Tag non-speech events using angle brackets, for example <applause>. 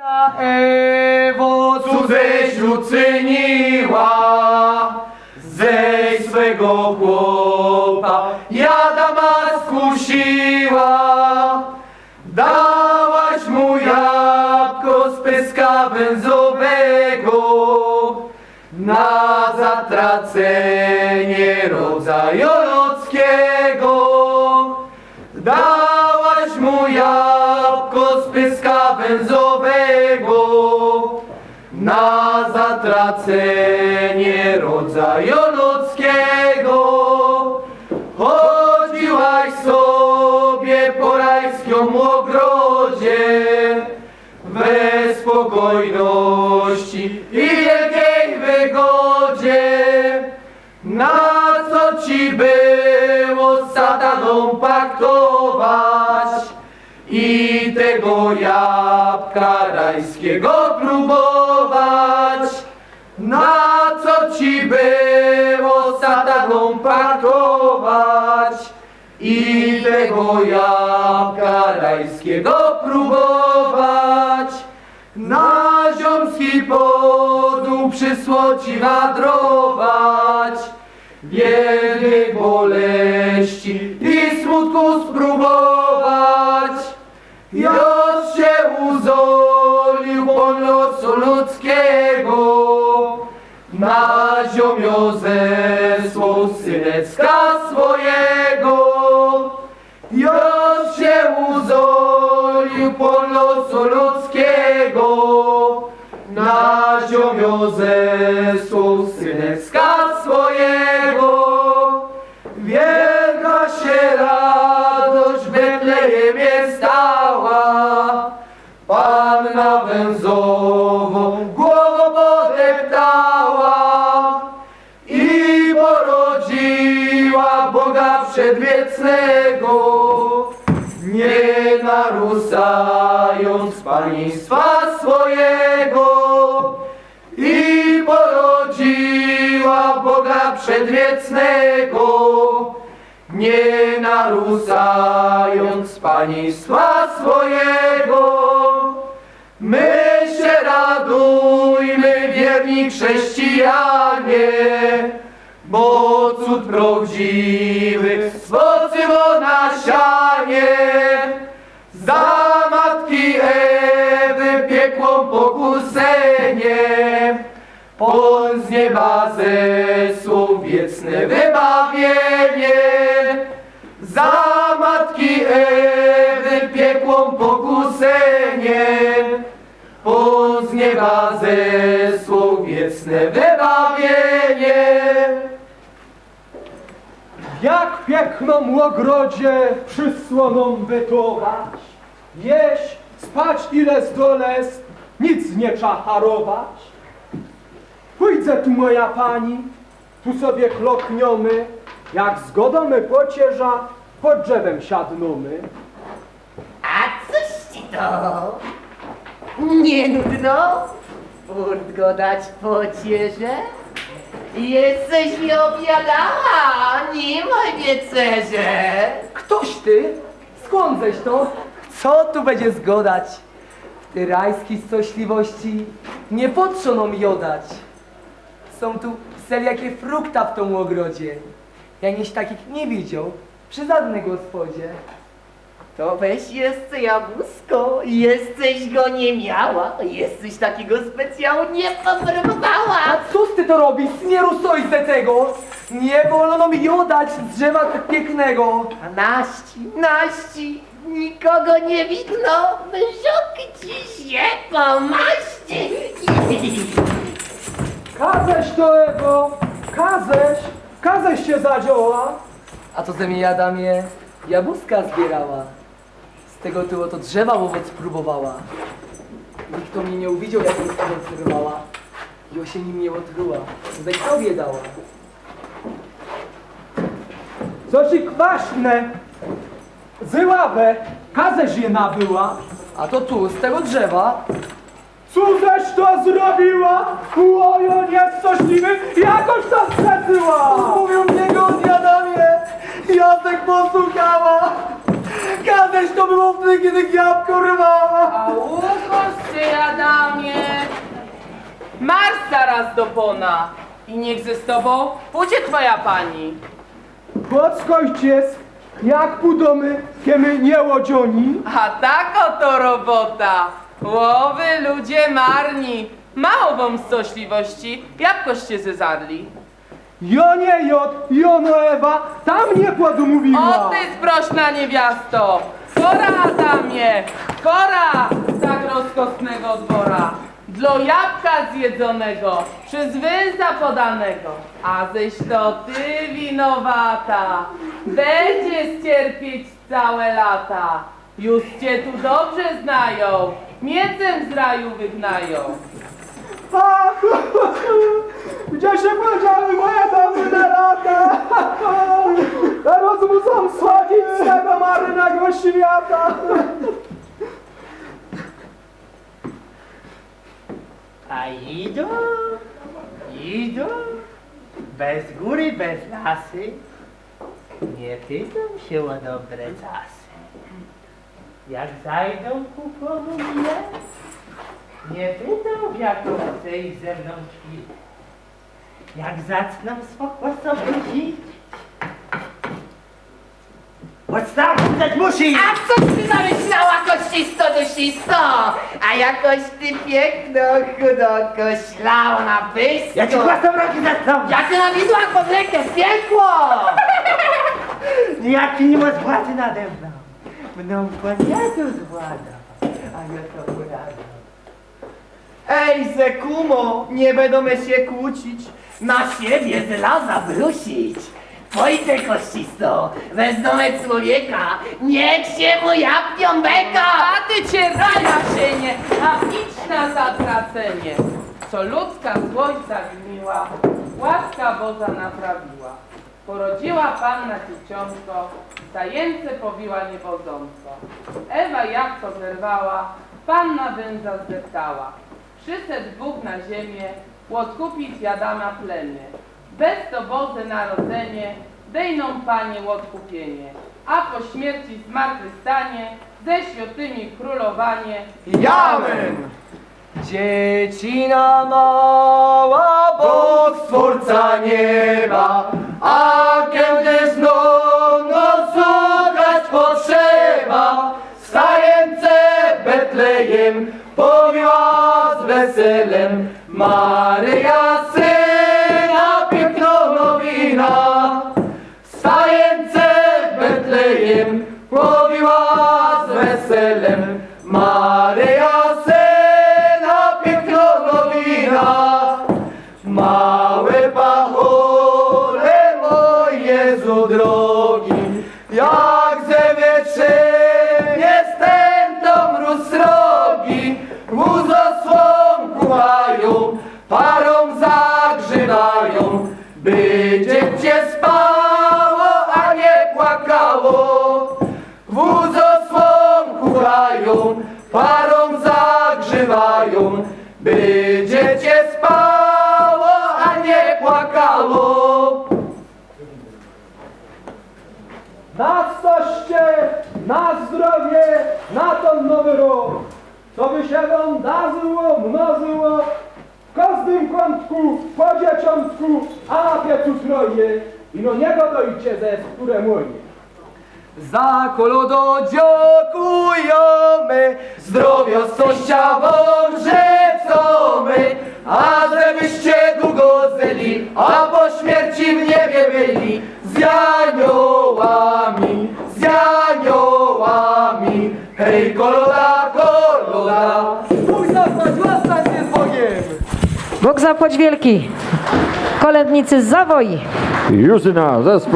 Ewo, Cudześ uczyniła ze swego chłopa, Jadama skusiła. Dałaś mu jabłko z pyska węzowego na zatracenie rodzaju zatracenie rodzaju ludzkiego. Chodziłaś sobie po rajskim ogrodzie we spokojności i wielkiej wygodzie. Na co ci było z sataną paktować i tego jabłka rajskiego próbować? Na co ci było sataną paktować i tego jabłka rajskiego próbować? Na ziomski podół przysłoci wadrować, wielkiej boleści i smutku spróbować. Już na ziomio zesłał synecka swojego. Wielka się radość w Betlejemie stała, Panna węzową głową podeptała i porodziła Boga przedwiecznego, nie naruszając państwa swojego. I porodziła Boga przedwiecznego, nie naruszając państwa swojego. My się radujmy, wierni chrześcijanie, bo cud prawdziwy spoczyło na sianie. Za matki Ewy piekło pokusenie, Pon z nieba zesłał wieczne wybawienie. Za matki Ewy piekło pokusenie, Pon z nieba zesłał wieczne wybawienie. Jak w piękną ogrodzie przysłoną bytować, jeść, spać ile zdoles, nic nie czacharować. Pójdę tu moja pani, tu sobie klokniomy, jak zgoda my pocięża, pod drzewem siadnomy. A coś ci to? Nie nudno? Furtko dać pocieszę? Jesteś mi obiadała, nie mój wiecerze. Ktoś ty? Skąd ześ to? Co tu będzie zgodać? W tej rajskiej stośliwości nie potrzono mi jodać. Są tu jakie frukta w tą ogrodzie. Ja nieś takich nie widział przy żadnej gospodzie. To weź jeszcze jabłusko, jesteś go nie miała, jesteś takiego specjału nie popróbowała. A cóż ty to robisz? Nie rusoj ze tego! Nie wolno mi jodać z drzewa tak pięknego. A naści, naści, nikogo nie widno, brzuch ci się pomaści. Kaześ to Ewo, kaześ, kaześ się zadzioła. A to ze mnie Adamie jabłuska zbierała. Tego tu oto drzewa owoc próbowała. Nikt to mnie nie uwidział, jak mi owoc rwała. I się nim nie otruła. Zaś tobie dała. Co ci kwaśne, zyławe, kaześ je nabyła. A to tu, z tego drzewa, Cóżeś to zrobiła? Łojo niestośliwy, jakoś to przesyła! mówią mnie godnie Adamie, Jacek posłuchała. Kaześ to było wtedy, kiedy jabłko rwała. A łukos się Marsz zaraz do Bona i niech ze z tobą pójdzie twoja pani. Podskojcie, jak pudomy, kiemy nie łodzioni. A tak oto robota. Łowy ludzie marni. Mało wam stośliwości, jabłkoście zezarli. Jo nie jod, jono Ewa, tam nie kładu mówiła. O ty sprośna niewiasto! Pora, Adamie! Pora tak rozkosnego dwora! Dla jabłka zjedzonego, przez węza podanego, a ześ to ty winowata, będzie cierpieć całe lata. Już cię tu dobrze znają, miecem z raju wygnają. Ach, Gdzie się podziały moje na lata? Teraz muszą schodzić z tego marnego świata. A idą, idą, bez góry, bez lasy, nie pytam się o dobre czasy. Jak zajdą ku komu mnie, nie pytam w jaką chce i ze mną chwilę. Jak zacną sposoby dziś, Odstawmy musi! A co ty zamyślała, kościsto dusisto? A jakoś ty piękno, chudo, koślała pysko. Ja ci głosem roki zatknął! Jak ty na widłach pod rękę w piekło! <laughs> Jaki nie ma władzy nade mną. Mną pan Jezus włada, a ja to poradzę. Ej, Zekumo, nie będą się kłócić. Na siebie żelaza brusić. Wojtek kościsto, wezmę człowieka, niech się mu japnią beka. A ty cię raja cienie, a idź na zatracenie. Co ludzka złość zawiniła, łaska Boża naprawiła. Porodziła panna dzieciątko, zajęce powiła niewodząco. Ewa jak to zerwała, panna węza zdeptała. Przyszedł Bóg na ziemię, odkupić Jadama plemię. Bez to Boże narodzenie, dejną Panie odkupienie. A po śmierci zmartwychwstanie, ze świętymi królowanie. Jamen! Dziecina mała, Bóg stwórca nieba, a kiedy znów no szukać potrzeba, stające Betlejem powiła z weselem Betlejem powiła z zagrzewają, by dziecię spało, a nie płakało. Na coście, na zdrowie, na ten nowy rok. Co by się wam darzyło, mnożyło, w każdym kątku, po dzieciątku, a na piecu troje. I no niego dojdzie ze skórę moje. Za kolodo dziękujemy. Zdrowia sąsia wam życzamy, a żebyście długo zyli, a po śmierci w niebie byli z aniołami, z aniołami. Hej, koloda, koloda, Bóg zapłać, łaskacie z Bogiem. Bóg zapłać wielki. Kolędnicy z zawoi. Juzyna, zespół.